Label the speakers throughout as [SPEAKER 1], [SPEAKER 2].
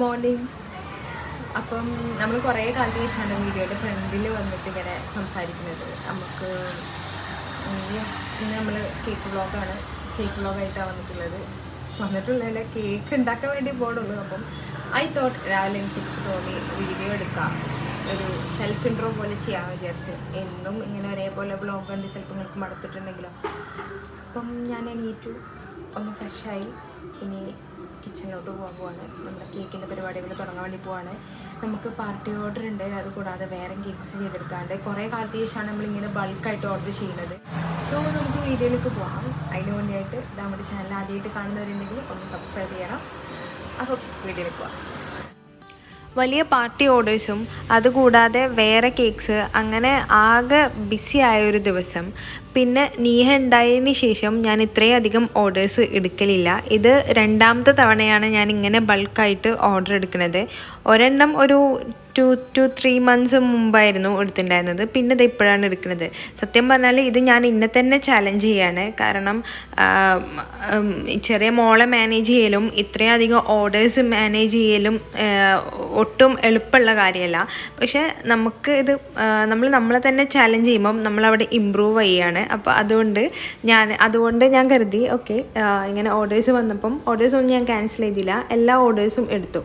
[SPEAKER 1] Morning. അപ്പം നമ്മൾ കുറേ കാലത്തിന് ശേഷമാണ് വീഡിയോയുടെ ഫ്രണ്ടിൽ വന്നിട്ട് ഇങ്ങനെ സംസാരിക്കുന്നത്. നമുക്ക് യെസ് ഇന്ന് നമ്മൾ കേക്ക് ബ്ലോഗാണ് കേക്ക് വ്ളോഗായിട്ടാണ് വന്നിട്ടുള്ളത്. വന്നിട്ടുള്ളതിൽ കേക്ക് ഉണ്ടാക്കാൻ വേണ്ടി പോകണുള്ളൂ അപ്പം ഐ തോട്ട് രാവിലെ എനിക്ക് തോന്നി വീഡിയോ എടുക്കാം. ഒരു സെൽഫ് ഇൻട്രോ പോലെ ചെയ്യാമെന്ന് വിചാരിച്ചു. എന്നും ഇങ്ങനെ ഒരേപോലെ ബ്ലോഗ് കണ്ട് ചിലപ്പോൾ നിങ്ങൾക്ക് മടുത്തിട്ടുണ്ടെങ്കിലോ. അപ്പം ഞാൻ എണീറ്റു. ഒന്ന് ഫ്രഷായി ഇനി കിച്ചണിലോട്ട് പോകാൻ പോവാണ്. നമ്മുടെ കേക്കിന്റെ പരിപാടികൾ തുടങ്ങാൻ വേണ്ടി പോവാണ്. നമുക്ക് പാർട്ടി ഓർഡർ ഉണ്ട്. അത് കൂടാതെ വേറെ കേക്ക്സ് ചെയ്തെടുക്കാണ്ട്. കുറേ കാലത്ത് ശേഷമാണ് നമ്മളിങ്ങനെ ബൾക്കായിട്ട് ഓർഡർ ചെയ്യുന്നത്. സോ നമുക്ക് വീഡിയോയിലേക്ക് പോകാം അതിന് വേണ്ടിയായിട്ട് നമ്മുടെ ചാനൽ ആദ്യമായിട്ട് കാണുന്നവരുണ്ടെങ്കിൽ ഒന്ന് സബ്സ്ക്രൈബ് ചെയ്യണം. അപ്പോൾ വീഡിയോയിലേക്ക് പോകാം
[SPEAKER 2] വലിയ പാർട്ടി ഓർഡേഴ്സും അതുകൂടാതെ വേറെ കേക്ക്സ് അങ്ങനെ ആകെ ബിസി ആയ ഒരു ദിവസം. പിന്നെ നീഹ ഉണ്ടായതിന് ശേഷം ഞാൻ ഇത്രയും അധികം ഓർഡേഴ്സ് എടുക്കലില്ല. ഇത് രണ്ടാമത്തെ തവണയാണ് ഞാൻ ഇങ്ങനെ ബൾക്കായിട്ട് ഓർഡർ എടുക്കുന്നത്. ഒരെണ്ണം ഒരു ടു ടു ത്രീ മന്ത്സ് മുമ്പായിരുന്നു എടുത്തിട്ടുണ്ടായിരുന്നത് പിന്നെ ഇത് ഇപ്പോഴാണ് എടുക്കുന്നത്. സത്യം പറഞ്ഞാൽ ഇത് ഞാൻ ഇന്നെ തന്നെ ചലഞ്ച് ചെയ്യാണ്. കാരണം ചെറിയ മോളെ മാനേജ് ചെയ്യലും ഇത്രയധികം ഓർഡേഴ്സ് മാനേജ് ചെയ്യലും ഒട്ടും എളുപ്പമുള്ള കാര്യമല്ല. പക്ഷേ നമുക്ക് ഇത് നമ്മൾ നമ്മളെ തന്നെ ചാലഞ്ച് ചെയ്യുമ്പം നമ്മളവിടെ ഇമ്പ്രൂവ് ചെയ്യുകയാണ്. അപ്പോൾ അതുകൊണ്ട് ഞാൻ അതുകൊണ്ട് ഞാൻ കരുതി ഓക്കെ ഇങ്ങനെ ഓർഡേഴ്സ് വന്നപ്പം ഓർഡേഴ്സ് ഒന്നും ഞാൻ ക്യാൻസൽ ചെയ്തില്ല. എല്ലാ ഓർഡേഴ്സും എടുത്തു.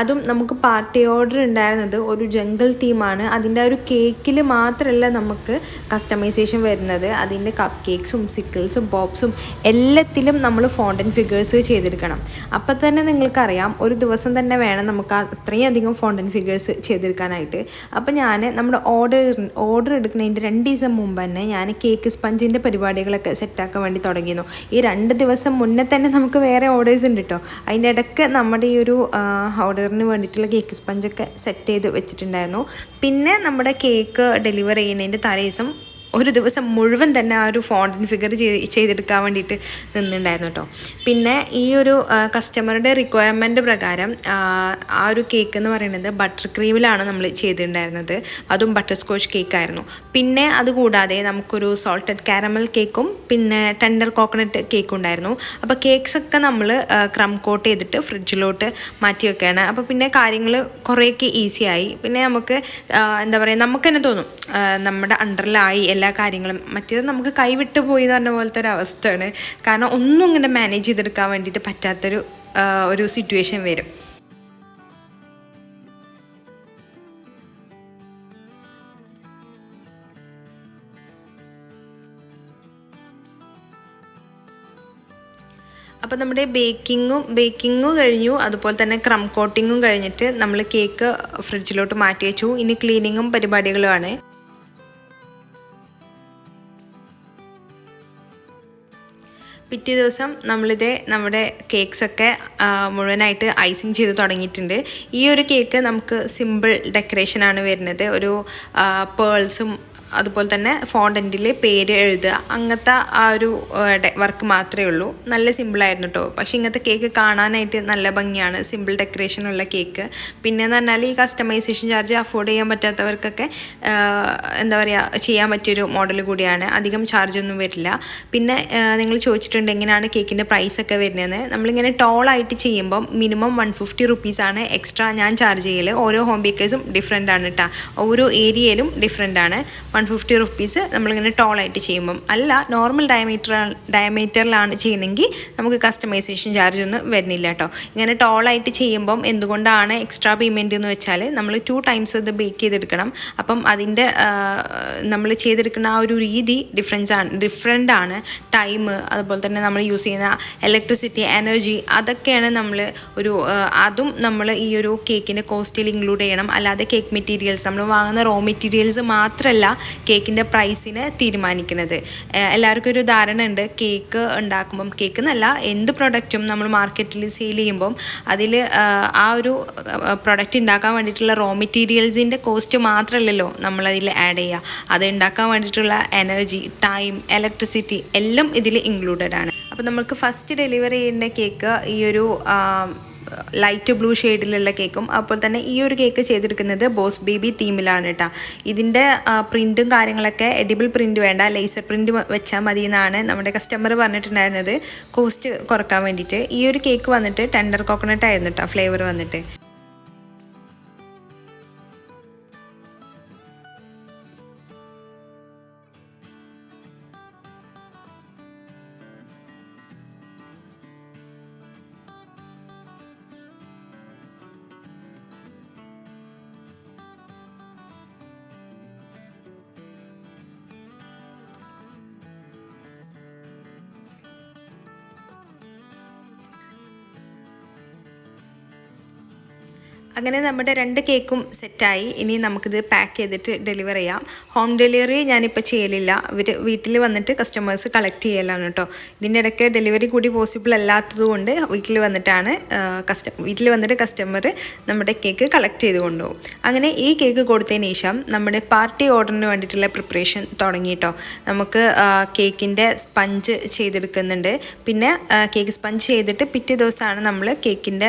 [SPEAKER 2] അതും നമുക്ക് പാർട്ടി ഓർഡർ ഉണ്ടായിരുന്നത് ഒരു ജംഗിൾ തീമാണ് അതിന്റെ ഒരു കേക്കിൽ മാത്രമല്ല നമുക്ക് കസ്റ്റമൈസേഷൻ വരുന്നത്. അതിന്റെ കപ്പ് കേക്ക്സും സിക്കിൾസും ബോബ്സും എല്ലാത്തിലും നമ്മൾ ഫോണ്ടൻ ഫിഗേഴ്സ് ചെയ്തെടുക്കണം. അപ്പം തന്നെ നിങ്ങൾക്കറിയാം ഒരു ദിവസം തന്നെ വേണം നമുക്ക് അത്രയും അധികം ഫോണ്ടൻ ഫിഗേഴ്സ് ചെയ്തെടുക്കാനായിട്ട്. അപ്പോൾ ഞാൻ നമ്മുടെ ഓർഡർ ഓർഡർ എടുക്കുന്നതിന്റെ രണ്ട് ദിവസം മുമ്പ് തന്നെ ഞാൻ കേക്ക് സ്പഞ്ചിന്റെ പരിപാടികളൊക്കെ സെറ്റാക്കാൻ വേണ്ടി തുടങ്ങിയിരുന്നു. ഈ രണ്ട് ദിവസം മുന്നേ തന്നെ നമുക്ക് വേറെ ഓർഡേഴ്സ് ഉണ്ട് കേട്ടോ അതിന്റെ ഇടയ്ക്ക് നമ്മുടെ ഈ ഒരു ഓർഡറിന് വേണ്ടിയിട്ടുള്ള കേക്ക് സ്പഞ്ചൊക്കെ സെറ്റ് ചെയ്ത് വെച്ചിട്ടുണ്ടായിരുന്നു. പിന്നെ നമ്മുടെ കേക്ക് ഡെലിവർ ചെയ്യുന്നതിന്റെ തലേ ദിവസം ഒരു ദിവസം മുഴുവൻ തന്നെ ആ ഒരു ഫോണ്ടൻ ഫിഗർ ചെയ്ത് ചെയ്തെടുക്കാൻ വേണ്ടിയിട്ട് നിന്നുണ്ടായിരുന്നു കേട്ടോ പിന്നെ ഈ ഒരു കസ്റ്റമറുടെ റിക്വയർമെന്റ് പ്രകാരം ആ, ആ ഒരു കേക്ക് എന്ന് പറയുന്നത് ബട്ടർ ക്രീമിലാണ് നമ്മൾ ചെയ്തിട്ടുണ്ടായിരുന്നത്. അതും ബട്ടർ സ്കോച്ച് കേക്കായിരുന്നു പിന്നെ അതുകൂടാതെ നമുക്കൊരു സോൾട്ടഡ് കാരമൽ കേക്കും പിന്നെ ടെൻഡർ കോക്കനട്ട് കേക്കും ഉണ്ടായിരുന്നു. അപ്പോൾ കേക്ക്സ് ഒക്കെ നമ്മൾ ക്രം കോട്ട് ചെയ്തിട്ട് ഫ്രിഡ്ജിലോട്ട് മാറ്റി വെക്കുകയാണ് അപ്പോൾ പിന്നെ കാര്യങ്ങൾ കുറേയൊക്കെ ഈസിയായി പിന്നെ നമുക്ക് എന്താ പറയുക നമുക്ക് തന്നെ തോന്നും നമ്മുടെ അണ്ടറിലായി എല്ലാ കാര്യങ്ങളും. മറ്റേത് നമുക്ക് കൈവിട്ട് പോയി എന്ന് പറഞ്ഞ പോലത്തെ ഒരു അവസ്ഥയാണ്. കാരണം ഒന്നും ഇങ്ങനെ മാനേജ് ചെയ്തെടുക്കാൻ വേണ്ടിയിട്ട് പറ്റാത്തൊരു ഒരു സിറ്റുവേഷൻ വരും. അപ്പോൾ നമ്മുടെ ബേക്കിങ്ങും ബേക്കിങ്ങും കഴിഞ്ഞു. അതുപോലെ തന്നെ ക്രം കോട്ടിങ്ങും കഴിഞ്ഞിട്ട് നമ്മൾ കേക്ക് ഫ്രിഡ്ജിലോട്ട് മാറ്റി വെച്ചു. ഇനി ക്ലീനിങ്ങും പരിപാടികളുമാണ്. പിറ്റേ ദിവസം നമ്മളിത് നമ്മുടെ കേക്ക്സൊക്കെ മുഴുവനായിട്ട് ഐസിങ് ചെയ്ത് തുടങ്ങിയിട്ടുണ്ട്. ഈ ഒരു കേക്ക് നമുക്ക് സിമ്പിൾ ഡെക്കറേഷനാണ് വരുന്നത്. ഒരു പേൾസും അതുപോലെ തന്നെ ഫോണ്ടന്റിൽ പേര് എഴുതുക. അങ്ങനത്തെ ആ ഒരു വർക്ക് മാത്രമേ ഉള്ളൂ. നല്ല സിമ്പിളായിരുന്നു കേട്ടോ പക്ഷേ ഇങ്ങനത്തെ കേക്ക് കാണാനായിട്ട് നല്ല ഭംഗിയാണ്. സിമ്പിൾ ഡെക്കറേഷനുള്ള കേക്ക് പിന്നെ എന്ന് പറഞ്ഞാൽ ഈ കസ്റ്റമൈസേഷൻ ചാർജ് അഫോർഡ് ചെയ്യാൻ പറ്റാത്തവർക്കൊക്കെ എന്താ പറയുക ചെയ്യാൻ പറ്റിയൊരു മോഡൽ കൂടിയാണ്. അധികം ചാർജ് ഒന്നും വരില്ല. പിന്നെ നിങ്ങൾ ചോദിച്ചിട്ടുണ്ട് എങ്ങനെയാണ് കേക്കിന്റെ പ്രൈസ് ഒക്കെ വരുന്നതെന്ന്. നമ്മളിങ്ങനെ ടോളായിട്ട് ചെയ്യുമ്പം മിനിമം വൺ ഫിഫ്റ്റി റുപ്പീസാണ് എക്സ്ട്രാ ഞാൻ ചാർജ് ചെയ്യൽ ഓരോ ഹോം ബേക്കേഴ്സും ഡിഫറെന്റ് ആണ് കേട്ടോ ഓരോ ഏരിയയിലും ഡിഫറെന്റ് ആണ്. വൺ ഫിഫ്റ്റി റുപ്പീസ് നമ്മളിങ്ങനെ ടോളായിട്ട് ചെയ്യുമ്പം. അല്ല നോർമൽ ഡയമീറ്റർ ഡയമീറ്ററിലാണ് ചെയ്യുന്നതെങ്കിൽ നമുക്ക് കസ്റ്റമൈസേഷൻ ചാർജ് ഒന്നും വരുന്നില്ല കേട്ടോ ഇങ്ങനെ ടോളായിട്ട് ചെയ്യുമ്പം എന്തുകൊണ്ടാണ് എക്സ്ട്രാ പേയ്മെന്റ് എന്ന് വെച്ചാൽ നമ്മൾ ടു ടൈംസ് ഇത് ബേക്ക് ചെയ്തെടുക്കണം. അപ്പം അതിന്റെ നമ്മൾ ചെയ്തെടുക്കുന്ന ആ ഒരു രീതി ഡിഫറൻസ് ആണ് ഡിഫറെന്റ് ആണ്. ടൈം അതുപോലെ തന്നെ നമ്മൾ യൂസ് ചെയ്യുന്ന ഇലക്ട്രിസിറ്റി എനർജി അതൊക്കെയാണ് നമ്മൾ ഒരു അതും നമ്മൾ ഈ ഒരു കേക്കിന്റെ കോസ്റ്റിൽ ഇൻക്ലൂഡ് ചെയ്യണം. അല്ലാതെ കേക്ക് മെറ്റീരിയൽസ് നമ്മൾ വാങ്ങുന്ന റോ മെറ്റീരിയൽസ് മാത്രമല്ല കേക്കിന്റെ പ്രൈസിന് തീരുമാനിക്കുന്നത്. എല്ലാവർക്കും ഒരു ധാരണ ഉണ്ട് കേക്ക് ഉണ്ടാക്കുമ്പം കേക്ക് എന്നല്ല എന്ത് പ്രൊഡക്റ്റും നമ്മൾ മാർക്കറ്റിൽ സെയിൽ ചെയ്യുമ്പം അതിൽ ആ ഒരു പ്രൊഡക്റ്റ് ഉണ്ടാക്കാൻ വേണ്ടിയിട്ടുള്ള റോ മെറ്റീരിയൽസിന്റെ കോസ്റ്റ് മാത്രമല്ലല്ലോ നമ്മളതിൽ ആഡ് ചെയ്യുക. അത് ഉണ്ടാക്കാൻ വേണ്ടിയിട്ടുള്ള എനർജി ടൈം ഇലക്ട്രിസിറ്റി എല്ലാം ഇതിൽ ഇൻക്ലൂഡഡ് ആണ്. അപ്പോൾ നമുക്ക് ഫസ്റ്റ് ഡെലിവറി ചെയ്യേണ്ട കേക്ക് ഈ ഒരു ലൈറ്റ് ബ്ലൂ ഷെയ്ഡിലുള്ള കേക്കും. അതുപോലെ തന്നെ ഈ ഒരു കേക്ക് ചെയ്തെടുക്കുന്നത് ബോസ് ബേബി തീമിലാണ് കേട്ടോ ഇതിന്റെ പ്രിന്റും കാര്യങ്ങളൊക്കെ എഡിബിൾ പ്രിന്റ് വേണ്ട. ലേസർ പ്രിന്റ് വെച്ചാൽ മതി എന്നാണ് നമ്മുടെ കസ്റ്റമർ പറഞ്ഞിട്ടുണ്ടായിരുന്നത്. കോസ്റ്റ് കുറയ്ക്കാൻ വേണ്ടിയിട്ട്. ഈ ഒരു കേക്ക് വന്നിട്ട് ടെൻഡർ കോക്കനട്ട് ആയിരുന്നു കേട്ടോ ഫ്ലേവർ വന്നിട്ട്. അങ്ങനെ നമ്മുടെ രണ്ട് കേക്കും സെറ്റായി. ഇനി നമുക്കിത് പാക്ക് ചെയ്തിട്ട് ഡെലിവർ ചെയ്യാം. ഹോം ഡെലിവറി ഞാനിപ്പോൾ ചെയ്യലില്ല. ഇവർ വീട്ടിൽ വന്നിട്ട് കസ്റ്റമേഴ്സ് കളക്ട് ചെയ്യലാണ് കേട്ടോ ഇതിന്റെ ഇടയ്ക്ക് ഡെലിവറി കൂടി പോസിബിൾ അല്ലാത്തത് കൊണ്ട് വീട്ടിൽ വന്നിട്ടാണ് കസ്റ്റ വീട്ടിൽ വന്നിട്ട് കസ്റ്റമർ നമ്മുടെ കേക്ക് കളക്ട് ചെയ്ത് കൊണ്ടുപോകും. അങ്ങനെ ഈ കേക്ക് കൊടുത്തതിന് ശേഷം നമ്മുടെ പാർട്ടി ഓർഡറിന് വേണ്ടിയിട്ടുള്ള പ്രിപ്പറേഷൻ തുടങ്ങി കേട്ടോ നമുക്ക് കേക്കിന്റെ സ്പഞ്ച് ചെയ്തെടുക്കുന്നുണ്ട്. പിന്നെ കേക്ക് സ്പഞ്ച് ചെയ്തിട്ട് പിറ്റേ ദിവസമാണ് നമ്മൾ കേക്കിന്റെ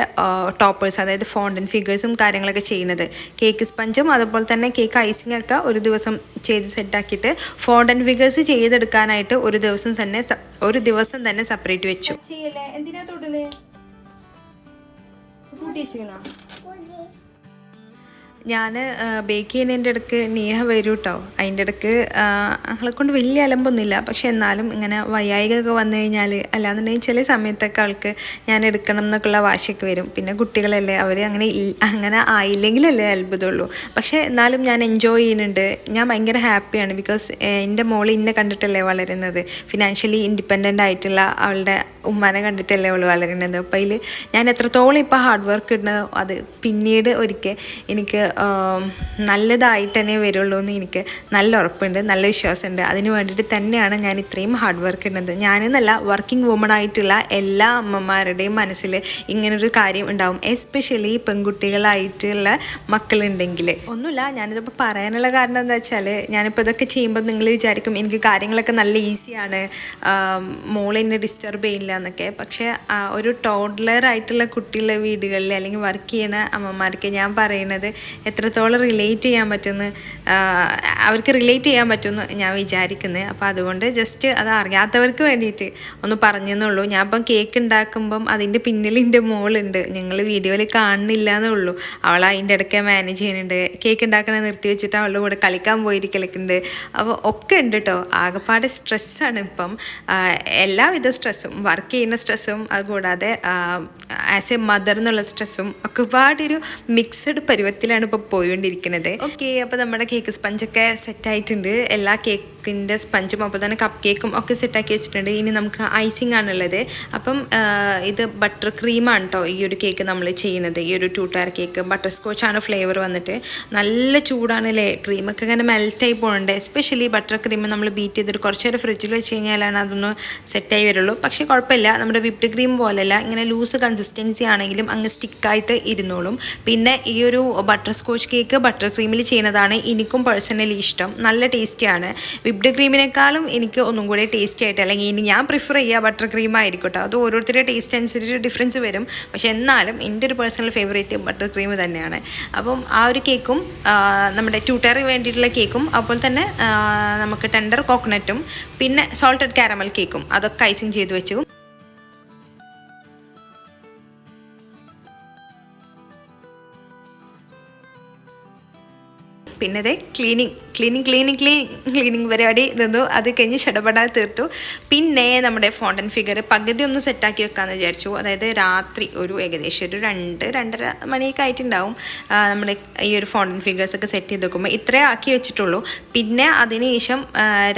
[SPEAKER 2] ടോപ്പേഴ്സ് അതായത് ഫോണ്ടൻ ഫിഗേഴ്സും കാര്യങ്ങളൊക്കെ ചെയ്യുന്നത്. കേക്ക് സ്പഞ്ചും അതുപോലെ തന്നെ കേക്ക് ഐസിംഗ് ഒക്കെ ഒരു ദിവസം ചെയ്ത് സെറ്റാക്കിയിട്ട് ഫോണ്ടൻ ഫിഗേഴ്സ് ചെയ്തെടുക്കാനായിട്ട് ഒരു ദിവസം തന്നെ ഒരു ദിവസം തന്നെ സെപ്പറേറ്റ് വെച്ചു.
[SPEAKER 1] ചെയ്യല്ലേ? എന്തിനാ തൊടൽ? കൂട്ടി
[SPEAKER 2] ഞാൻ ബേക്ക് ചെയ്യുന്നതിന്റെ ഇടയ്ക്ക് നീഹ വരും കേട്ടോ അതിന്റെ ഇടയ്ക്ക് കൊണ്ട് വലിയ അലമ്പൊന്നുമില്ല. പക്ഷെ എന്നാലും ഇങ്ങനെ വയ്യായികയൊക്കെ വന്നു കഴിഞ്ഞാൽ അല്ലാന്നുണ്ടെങ്കിൽ ചില സമയത്തൊക്കെ ആൾക്ക് ഞാൻ എടുക്കണം എന്നൊക്കെയുള്ള വാശിയൊക്കെ വരും. പിന്നെ കുട്ടികളല്ലേ അവർ അങ്ങനെ അങ്ങനെ ആയില്ലെങ്കിലല്ലേ അത്ഭുതമുള്ളൂ. പക്ഷേ എന്നാലും ഞാൻ എൻജോയ് ചെയ്യുന്നുണ്ട്. ഞാൻ ഭയങ്കര ഹാപ്പിയാണ് ബിക്കോസ് എന്റെ മോൾ ഇന്നെ കണ്ടിട്ടല്ലേ വളരുന്നത്. ഫിനാൻഷ്യലി ഇൻഡിപെൻഡന്റ് ആയിട്ടുള്ള അവളുടെ ഉമ്മാനെ കണ്ടിട്ടല്ലേ അവൾ വളരുന്നത് അപ്പോൾ അതിൽ ഞാൻ എത്രത്തോളം ഇപ്പോൾ ഹാർഡ് വർക്ക് ഇടുന്നത് അത് പിന്നീട് ഒരിക്കൽ എനിക്ക് നല്ലതായിട്ട് തന്നെ വരുള്ളൂ എന്ന് എനിക്ക് നല്ല ഉറപ്പുണ്ട് നല്ല വിശ്വാസമുണ്ട്. അതിന് വേണ്ടിയിട്ട് തന്നെയാണ് ഞാൻ ഇത്രയും ഹാർഡ് വർക്ക് ഇടുന്നത്. ഞാനെന്നല്ല വർക്കിംഗ് വുമൺ ആയിട്ടുള്ള എല്ലാ അമ്മമാരുടെയും മനസ്സിൽ ഇങ്ങനൊരു കാര്യം ഉണ്ടാവും. എസ്പെഷ്യലി പെൺകുട്ടികളായിട്ടുള്ള മക്കളുണ്ടെങ്കിൽ. ഒന്നുമില്ല ഞാനിതിപ്പോൾ പറയാനുള്ള കാരണം എന്താ വെച്ചാൽ ഞാനിപ്പോൾ ഇതൊക്കെ ചെയ്യുമ്പോൾ നിങ്ങൾ വിചാരിക്കും എനിക്ക് കാര്യങ്ങളൊക്കെ നല്ല ഈസിയാണ് മോളെന്നെ ഡിസ്റ്റർബ് ചെയ്യില്ല എന്നൊക്കെ. പക്ഷേ ഒരു ടോഡ്ലറായിട്ടുള്ള കുട്ടികളുടെ വീടുകളിൽ അല്ലെങ്കിൽ വർക്ക് ചെയ്യുന്ന അമ്മമാർക്ക് ഞാൻ പറയുന്നത് എത്രത്തോളം റിലേറ്റ് ചെയ്യാൻ പറ്റുന്നു അവർക്ക് റിലേറ്റ് ചെയ്യാൻ പറ്റുമെന്ന് ഞാൻ വിചാരിക്കുന്നത് അപ്പോൾ അതുകൊണ്ട് ജസ്റ്റ് അത് അറിയാത്തവർക്ക് വേണ്ടിയിട്ട് ഒന്ന് പറഞ്ഞെന്നുള്ളൂ. ഞാൻ ഇപ്പം കേക്ക് ഉണ്ടാക്കുമ്പം അതിന്റെ പിന്നിൽ എന്റെ മോളുണ്ട്. ഞങ്ങൾ വീഡിയോയിൽ കാണുന്നില്ല എന്നേ ഉള്ളൂ അവൾ അതിന്റെ ഇടയ്ക്ക് മാനേജ് ചെയ്യുന്നുണ്ട്. കേക്ക് ഉണ്ടാക്കണ നിർത്തി വെച്ചിട്ട് അവളുടെ കൂടെ കളിക്കാൻ പോയിരിക്കലൊക്കെ ഉണ്ട്. അപ്പോൾ ഒക്കെ ഉണ്ട് കേട്ടോ ആകെപ്പാടെ സ്ട്രെസ്സാണ് ഇപ്പം. എല്ലാവിധ സ്ട്രെസ്സും വർക്ക് ചെയ്യുന്ന സ്ട്രെസ്സും അതുകൂടാതെ ആസ് എ മദർ എന്നുള്ള സ്ട്രെസ്സും ഒക്കെ ഒരുപാടൊരു മിക്സഡ് പരുവത്തിലാണ് ഇപ്പോൾ പോയിക്കൊണ്ടിരിക്കുന്നത്. ഓക്കെ അപ്പോൾ നമ്മുടെ കേക്ക് സ്പഞ്ചൊക്കെ സെറ്റായിട്ടുണ്ട് എല്ലാ കേക്കിന്റെ സ്പഞ്ചും അപ്പോൾ തന്നെ കപ്പ് കേക്കും ഒക്കെ സെറ്റാക്കി വെച്ചിട്ടുണ്ട്. ഇനി നമുക്ക് ഐസിങ് ആണുള്ളത്. അപ്പം ഇത് ബട്ടർ ക്രീമാണ് കേട്ടോ ഈ ഒരു കേക്ക് നമ്മൾ ചെയ്യുന്നത്. ഈ ഒരു ടൂട്ടാർ കേക്ക് ബട്ടർ സ്കോച്ചാണ് ഫ്ലേവർ വന്നിട്ട്. നല്ല ചൂടാണല്ലേ ക്രീമൊക്കെ ഇങ്ങനെ മെൽറ്റായി പോകുന്നുണ്ട് എസ്പെഷ്യലി ബട്ടർ ക്രീം നമ്മൾ ബീറ്റ് ചെയ്തിട്ട് കുറച്ച് നേരം ഫ്രിഡ്ജിൽ വെച്ച് കഴിഞ്ഞാലാണ് അതൊന്ന് സെറ്റായി വരുള്ളൂ. പക്ഷേ കുഴപ്പമില്ല. നമ്മുടെ വിപ്ഡ് ക്രീം പോലെയല്ല ഇങ്ങനെ ലൂസ് കൺസിസ്റ്റൻസി ആണെങ്കിലും അങ്ങ് സ്റ്റിക്കായിട്ട് ഇരുന്നോളും. പിന്നെ ഈ ഒരു ബട്ടർ സ്കോച്ച് കേക്ക് ബട്ടർ ക്രീമിൽ ചെയ്യുന്നതാണ് എനിക്കും പേഴ്സണലി ഇഷ്ടം. നല്ല ടേസ്റ്റിയാണ് വിപ്ഡ് ക്രീമിനേക്കാളും എനിക്ക് ഒന്നും കൂടി ടേസ്റ്റി ആയിട്ട് അല്ലെങ്കിൽ ഇനി ഞാൻ പ്രിഫർ ചെയ്യുക ബട്ടർ ക്രീം ആയിരിക്കട്ടെ അത് ഓരോരുത്തരുടെ ടേസ്റ്റ് അനുസരിച്ച് ഡിഫറൻസ് വരും. പക്ഷെ എന്നാലും എന്റെ ഒരു പേഴ്സണൽ ഫേവറേറ്റ് ബട്ടർ ക്രീം തന്നെയാണ്. അപ്പം ആ ഒരു കേക്കും നമ്മുടെ ട്യൂട്ടറിന് വേണ്ടിയിട്ടുള്ള കേക്കും അതുപോലെ തന്നെ നമുക്ക് ടെൻഡർ കോക്കനട്ടും പിന്നെ സോൾട്ടഡ് കാരമൽ കേക്കും അതൊക്കെ ഐസിങ് ചെയ്ത് വെച്ചു. പിന്നെ അതെ cleaning cleaning cleaning cleaning cleaning പരിപാടി നിന്നു അത് കഴിഞ്ഞ് ഷടപടാ തീർത്തു. പിന്നെ നമ്മുടെ ഫോണ്ടൻ ഫിഗർ പകുതി ഒന്ന് സെറ്റാക്കി വെക്കാമെന്ന് വിചാരിച്ചു. അതായത് രാത്രി ഒരു ഏകദേശം ഒരു രണ്ട് രണ്ടര മണിയൊക്കെ ആയിട്ടുണ്ടാവും. നമ്മൾ ഈ ഒരു ഫോണ്ടൻ ഫിഗേഴ്സ് ഒക്കെ സെറ്റ് ചെയ്ത് വെക്കുമ്പോൾ ഇത്രേ ആക്കി വെച്ചിട്ടുള്ളൂ. പിന്നെ അതിന് ശേഷം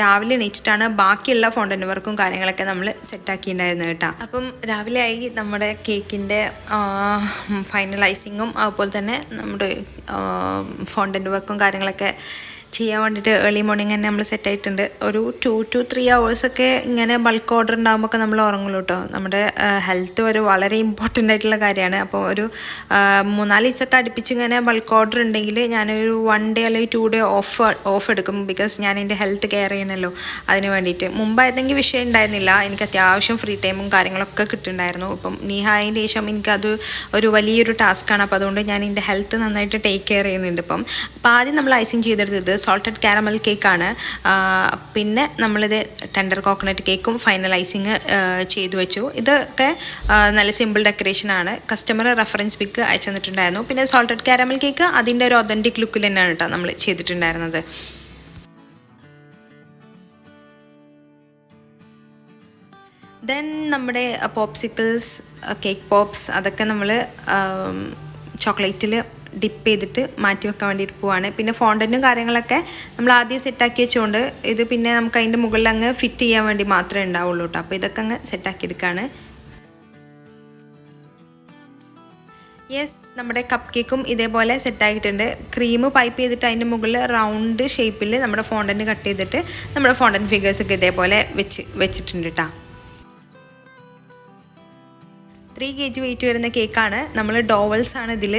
[SPEAKER 2] രാവിലെ എണീറ്റിട്ടാണ് ബാക്കിയുള്ള ഫോണ്ടൻ വർക്കും കാര്യങ്ങളൊക്കെ നമ്മൾ സെറ്റാക്കിയിട്ടുണ്ടായിരുന്നു കേട്ടോ. അപ്പം രാവിലെ ആയി നമ്മുടെ കേക്കിന്റെ ഫൈനലൈസിങ്ങും അതുപോലെ തന്നെ നമ്മുടെ ഫോണ്ടൻ വർക്കും കാര്യങ്ങളൊക്കെ ചെയ്യാൻ വേണ്ടിയിട്ട് ഏർലി മോർണിംഗ് തന്നെ നമ്മൾ സെറ്റ് ആയിട്ടുണ്ട്. ഒരു ടു ടു ത്രീ ഒക്കെ ഇങ്ങനെ ബൾക്ക് ഓർഡർ ഉണ്ടാകുമ്പോൾ ഒക്കെ നമ്മൾ ഉറങ്ങുള്ളൂ കേട്ടോ നമ്മുടെ ഹെൽത്ത് ഒരു വളരെ ഇമ്പോർട്ടന്റ് ആയിട്ടുള്ള കാര്യമാണ്. അപ്പോൾ ഒരു മൂന്നാൽ ദിവസമൊക്കെ അടുപ്പിച്ച് ഇങ്ങനെ ബൾക്ക് ഓർഡർ ഉണ്ടെങ്കിൽ ഞാനൊരു വൺ ഡേ അല്ലെങ്കിൽ ടു ഡേ ഓഫ് ഓഫ് എടുക്കും. ബിക്കോസ് ഞാൻ എന്റെ ഹെൽത്ത് കെയർ ചെയ്യണമല്ലോ അതിന് വേണ്ടിയിട്ട്. മുമ്പായിരുന്നെങ്കിൽ വിഷയം ഉണ്ടായിരുന്നില്ല. എനിക്ക് അത്യാവശ്യം ഫ്രീ ടൈമും കാര്യങ്ങളൊക്കെ കിട്ടുന്നുണ്ടായിരുന്നു. ഇപ്പം നീഹായതിന്റെ ശേഷം എനിക്കത് ഒരു വലിയൊരു ടാസ്ക്കാണ് അപ്പോൾ അതുകൊണ്ട് ഞാൻ എന്റെ ഹെൽത്ത് നന്നായിട്ട് ടേക്ക് കെയർ ചെയ്യുന്നുണ്ട് ഇപ്പം. അപ്പോൾ ആദ്യം നമ്മൾ ഐസിങ് ചെയ്തെടുത്തത് സോൾട്ടഡ് കാരമൽ കേക്കാണ് പിന്നെ നമ്മളിത് ടെൻഡർ കോക്കനട്ട് കേക്കും ഫൈനലൈസിങ് ചെയ്തു വെച്ചു. ഇതൊക്കെ നല്ല സിമ്പിൾ ഡെക്കറേഷൻ ആണ്. കസ്റ്റമർ റെഫറൻസ് പിക്ക് അയച്ചു തന്നിട്ടുണ്ടായിരുന്നു. പിന്നെ സോൾട്ടഡ് കാരമൽ കേക്ക് അതിന്റെ ഒരു ഒതന്റിക് ലുക്കിൽ തന്നെയാണ് കേട്ടോ നമ്മൾ ചെയ്തിട്ടുണ്ടായിരുന്നത്. ദെൻ നമ്മുടെ പോപ്സിക്കിൾസ് കേക്ക് പോപ്സ് അതൊക്കെ നമ്മൾ ചോക്ലേറ്റിൽ ഡിപ്പ് ചെയ്തിട്ട് മാറ്റി വെക്കാൻ വേണ്ടിയിട്ട് പോവാണ്. പിന്നെ ഫോണ്ടന്റും കാര്യങ്ങളൊക്കെ നമ്മൾ ആദ്യം സെറ്റാക്കി വെച്ചുകൊണ്ട് ഇത് പിന്നെ നമുക്ക് അതിന്റെ മുകളിൽ അങ്ങ് ഫിറ്റ് ചെയ്യാൻ വേണ്ടി മാത്രമേ ഉണ്ടാവുള്ളൂ കേട്ടോ അപ്പോൾ ഇതൊക്കെ അങ്ങ് സെറ്റാക്കി എടുക്കുകയാണ് യെസ് നമ്മുടെ കപ്പ് കേക്കും ഇതേപോലെ സെറ്റാക്കിയിട്ടുണ്ട് ക്രീം പൈപ്പ് ചെയ്തിട്ട് അതിന്റെ മുകളിൽ റൗണ്ട് ഷേപ്പിൽ നമ്മുടെ ഫോണ്ടന്റ് കട്ട് ചെയ്തിട്ട് നമ്മുടെ ഫോണ്ടൻ ഫിഗേഴ്സൊക്കെ ഇതേപോലെ വെച്ച് വെച്ചിട്ടുണ്ട് കേട്ടോ ത്രീ കെ ജി വെയിറ്റ് വരുന്ന കേക്കാണ് നമ്മൾ ഡോവൽസ് ആണ് ഇതിൽ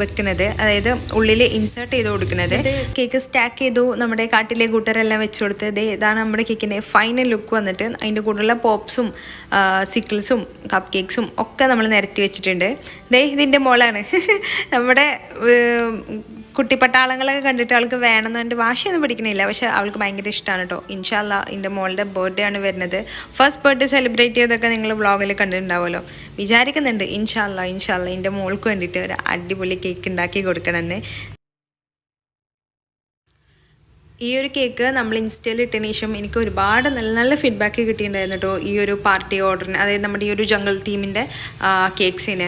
[SPEAKER 2] വെക്കുന്നത്. അതായത് ഉള്ളിൽ ഇൻസേർട്ട് ചെയ്ത് കൊടുക്കുന്നത്. കേക്ക് സ്റ്റാക്ക് ചെയ്തു നമ്മുടെ കാട്ടിലെ കൂട്ടരെല്ലാം വെച്ച് കൊടുത്ത് ദേ ഇതാണ് നമ്മുടെ കേക്കിന്റെ ഫൈനൽ ലുക്ക് വന്നിട്ട് അതിന്റെ കൂടെയുള്ള പോപ്സും സിക്കിൾസും കപ്പ് കേക്ക്സും ഒക്കെ നമ്മൾ നിരത്തി വെച്ചിട്ടുണ്ട്. ദേ ഇതിന്റെ മോളാണ്. നമ്മുടെ കുട്ടിപ്പട്ടാളങ്ങളൊക്കെ കണ്ടിട്ട് അവൾക്ക് വേണമെന്ന് പറഞ്ഞിട്ട് വാശിയൊന്നും പിടിക്കണില്ല. പക്ഷെ അവൾക്ക് ഭയങ്കര ഇഷ്ടമാണ് കേട്ടോ ഇൻഷാല്ല എന്റെ മോളുടെ ബർത്ത്ഡേ ആണ് വരുന്നത്. ഫസ്റ്റ് ബർത്ത്ഡേ സെലിബ്രേറ്റ് ചെയ്തൊക്കെ നിങ്ങൾ വ്ളോഗിൽ കണ്ടിട്ടുണ്ടാവുമല്ലോ. വിചാരിക്കുന്നുണ്ട് ഇൻഷാല്ല ഇൻഷാല്ല എന്റെ മോൾക്ക് വേണ്ടിയിട്ട് ഒരു അടിപൊളി കേക്ക് ഉണ്ടാക്കി കൊടുക്കണമെന്ന്. ഈ ഒരു കേക്ക് നമ്മൾ ഇൻസ്റ്റയിൽ ഇട്ടതിന് ശേഷം എനിക്ക് ഒരുപാട് നല്ല നല്ല ഫീഡ്ബാക്ക് കിട്ടിയിട്ടുണ്ടായിരുന്നു കേട്ടോ ഈ ഒരു പാർട്ടി ഓർഡറിന് അതായത് നമ്മുടെ ഈ ഒരു ജംഗിൾ തീമിന്റെ കേക്ക്സിന്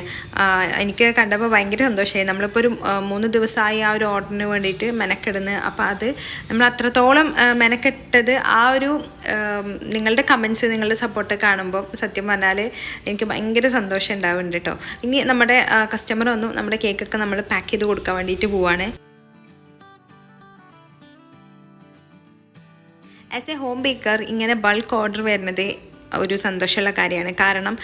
[SPEAKER 2] എനിക്ക് കണ്ടപ്പോൾ ഭയങ്കര സന്തോഷമായി നമ്മളിപ്പോൾ ഒരു മൂന്ന് ദിവസമായി ആ ഒരു ഓർഡറിന് വേണ്ടിയിട്ട് മെനക്കെടുന്ന്. അപ്പോൾ അത് നമ്മൾ അത്രത്തോളം മെനക്കെട്ടത് ആ ഒരു നിങ്ങളുടെ കമൻസ് നിങ്ങളുടെ സപ്പോർട്ട് കാണുമ്പോൾ സത്യം പറഞ്ഞാൽ എനിക്ക് ഭയങ്കര സന്തോഷം ഉണ്ടാവുന്നുണ്ട് കേട്ടോ ഇനി നമ്മുടെ കസ്റ്റമർ വന്നു നമ്മുടെ കേക്കൊക്കെ നമ്മൾ പാക്ക് ചെയ്ത് കൊടുക്കാൻ വേണ്ടിയിട്ട് പോവാണ്. ആസ് എ ഹോം ബേക്കർ ഇങ്ങനെ ബൾക്ക് ഓർഡർ വരുന്നത് ഒരു സന്തോഷമുള്ള കാര്യമാണ്. കാരണം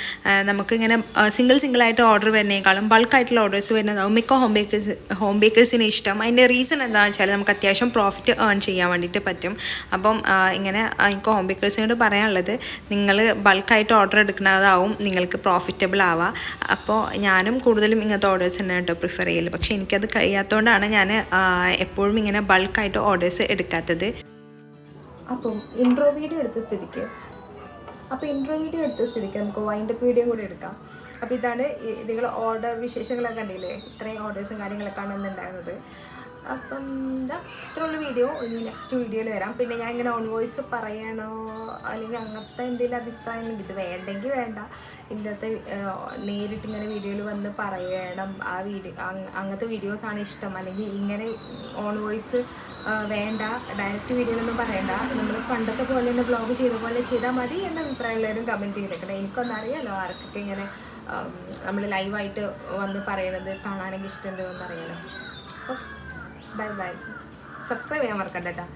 [SPEAKER 2] നമുക്കിങ്ങനെ സിംഗിൾ സിംഗിൾ ആയിട്ട് ഓർഡർ വരുന്നതിനേക്കാളും ബൾക്കായിട്ടുള്ള ഓർഡേഴ്സ് വരുന്നതാവും. മിക്ക ഹോം ബേക്കേഴ്സ് ഹോം ബേക്കേഴ്സിന് ഇഷ്ടം. അതിന്റെ റീസൺ എന്താണെന്ന് വെച്ചാൽ നമുക്ക് അത്യാവശ്യം പ്രോഫിറ്റ് ഏൺ ചെയ്യാൻ വേണ്ടിയിട്ട് പറ്റും. അപ്പം ഇങ്ങനെ എനിക്ക് ഹോം ബേക്കേഴ്സിനോട് പറയാനുള്ളത് നിങ്ങൾ ബൾക്കായിട്ട് ഓർഡർ എടുക്കുന്നതാവും നിങ്ങൾക്ക് പ്രോഫിറ്റബിൾ ആവുക അപ്പോൾ ഞാനും കൂടുതലും ഇങ്ങനത്തെ ഓർഡേഴ്സ് തന്നെ കേട്ടോ പ്രിഫർ ചെയ്യൽ. പക്ഷേ എനിക്കത് കഴിയാത്തതുകൊണ്ടാണ് ഞാൻ എപ്പോഴും ഇങ്ങനെ ബൾക്കായിട്ട് ഓർഡേഴ്സ് എടുക്കാത്തത്.
[SPEAKER 1] അപ്പം ഇൻട്രോ വീഡിയോ എടുത്ത സ്ഥിതിക്ക്. അപ്പോൾ ഇൻട്രോ വീഡിയോ എടുത്ത സ്ഥിതിക്ക് നമുക്ക് വൈൻഡപ്പ് വീഡിയോ കൂടി എടുക്കാം. അപ്പോൾ ഇതാണ് നിങ്ങൾ ഓർഡർ വിശേഷങ്ങളൊക്കെ കണ്ടില്ലേ? ഇത്രയും ഓർഡേഴ്സും കാര്യങ്ങളൊക്കെ ഇന്നുണ്ടായിരുന്നത് അപ്പം എന്താ? ഇത്രയുള്ള വീഡിയോ ഇനി നെക്സ്റ്റ് വീഡിയോയിൽ വരാം. പിന്നെ ഞാൻ ഇങ്ങനെ ഓൺ വോയിസ് പറയണോ? അല്ലെങ്കിൽ അങ്ങനത്തെ എന്തെങ്കിലും അഭിപ്രായം ഇത് വേണ്ടെങ്കിൽ വേണ്ട. ഇന്നത്തെ നേരിട്ട് ഇങ്ങനെ വീഡിയോയിൽ വന്ന് പറയണം. ആ വീഡിയോ അങ്ങനത്തെ വീഡിയോസാണ് ഇഷ്ടം. അല്ലെങ്കിൽ ഇങ്ങനെ ഓൺ വോയിസ് വേണ്ട. ഡയറക്റ്റ് വീഡിയോയിലൊന്നും പറയണ്ട. നമ്മൾ പണ്ടത്തെ പോലെ തന്നെ ബ്ലോഗ് ചെയ്ത പോലെ ചെയ്താൽ മതി എന്ന അഭിപ്രായമുള്ളവരും കമന്റ് ചെയ്തേക്കണം. എനിക്കൊന്നും അറിയാലോ ആർക്കൊക്കെ ഇങ്ങനെ നമ്മൾ ലൈവായിട്ട് വന്ന് പറയണത് കാണാനെങ്കിൽ ഇഷ്ടമുണ്ടോ എന്ന് അപ്പോൾ ബൈ ബൈ സബ്സ്ക്രൈബ് ചെയ്യാൻ മറക്കണ്ട കേട്ടോ